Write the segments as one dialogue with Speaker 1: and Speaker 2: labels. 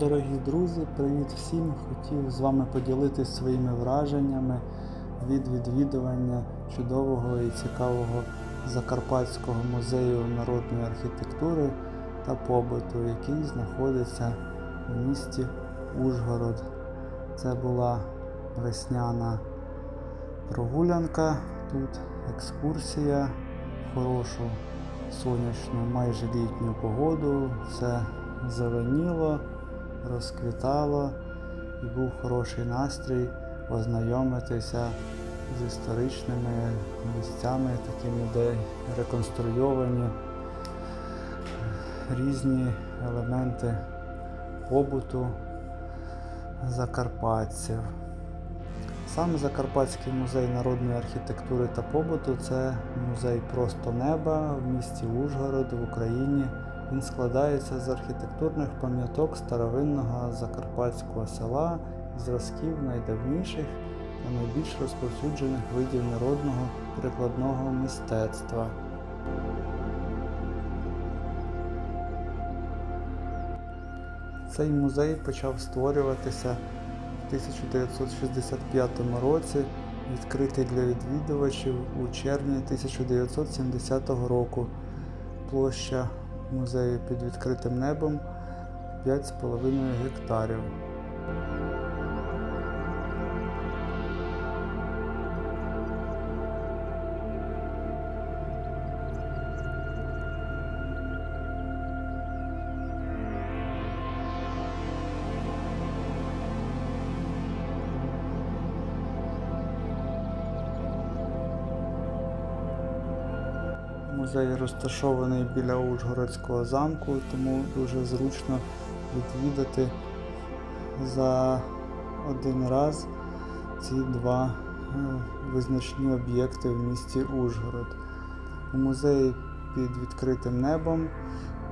Speaker 1: Дорогі друзі, привіт всім! Хотів з вами поділитися своїми враженнями від відвідування чудового і цікавого Закарпатського музею народної архітектури та побуту, який знаходиться у місті Ужгород. Це була весняна прогулянка, тут екскурсія, в хорошу сонячну, майже літню погоду, все зеленіло, розквітало і був хороший настрій ознайомитися з історичними місцями, такими, де реконструйовані різні елементи побуту закарпатців. Сам Закарпатський музей народної архітектури та побуту це музей просто неба в місті Ужгород в Україні. Він складається з архітектурних пам'яток старовинного закарпатського села, зразків найдавніших та найбільш розповсюджених видів народного прикладного мистецтва. Цей музей почав створюватися в 1965 році, відкритий для відвідувачів у червні 1970 року. Площа музею під відкритим небом 5,5 гектарів. Музей розташований біля Ужгородського замку, тому дуже зручно відвідати за один раз ці два е, визначні об'єкти в місті Ужгород. У музеї під відкритим небом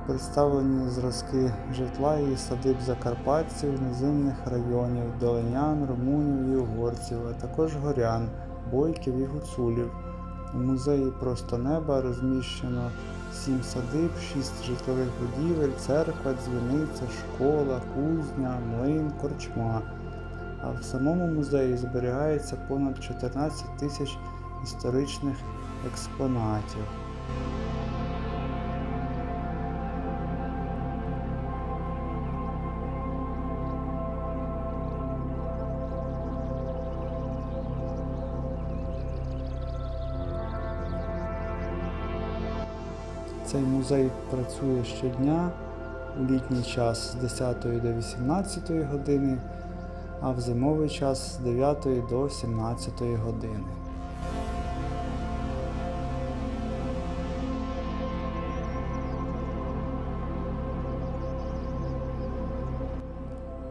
Speaker 1: представлені зразки житла і садиб закарпатців, низинних районів, долинян, румунів і угорців, а також горян, бойків і гуцулів. У музеї просто неба розміщено сім садиб, шість житлових будівель, церква, дзвіниця, школа, кузня, млин, корчма. А в самому музеї зберігається понад 14 тисяч історичних експонатів. Цей музей працює щодня у літній час з 10 до 18 години, а в зимовий час з 9 до 17 години.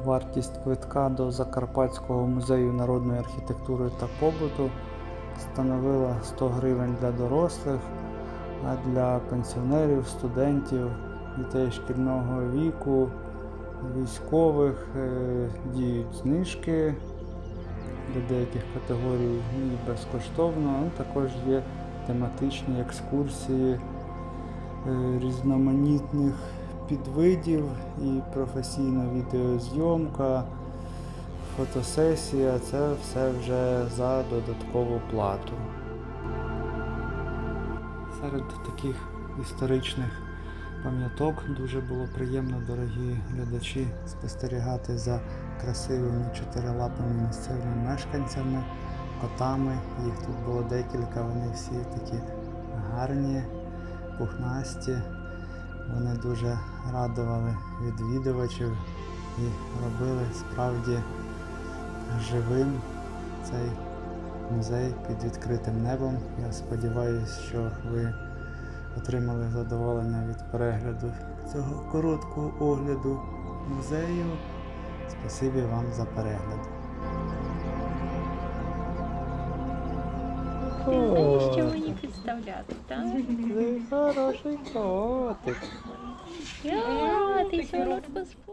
Speaker 1: Вартість квитка до Закарпатського музею народної архітектури та побуту становила 100 гривень для дорослих, для пенсіонерів, студентів, дітей шкільного віку, військових е, діють знижки для деяких категорій і безкоштовно. Ну, Також є тематичні екскурсії е, різноманітних підвидів і професійна відеозйомка, фотосесія це все вже за додаткову плату. Серед таких історичних пам'яток дуже було приємно, дорогі глядачі, спостерігати за красивими чотирилапими місцевими мешканцями, котами. Їх тут було декілька, вони всі такі гарні, пухнасті. Вони дуже радували відвідувачів і робили справді живим цей музей під відкритим небом. Я сподіваюся, що ви отримали задоволення від перегляду цього короткого огляду музею. Спасибі вам за перегляд.
Speaker 2: Ти знаєш, що мені підставляти, так?
Speaker 1: Хороший котик.
Speaker 2: Я, ти спав.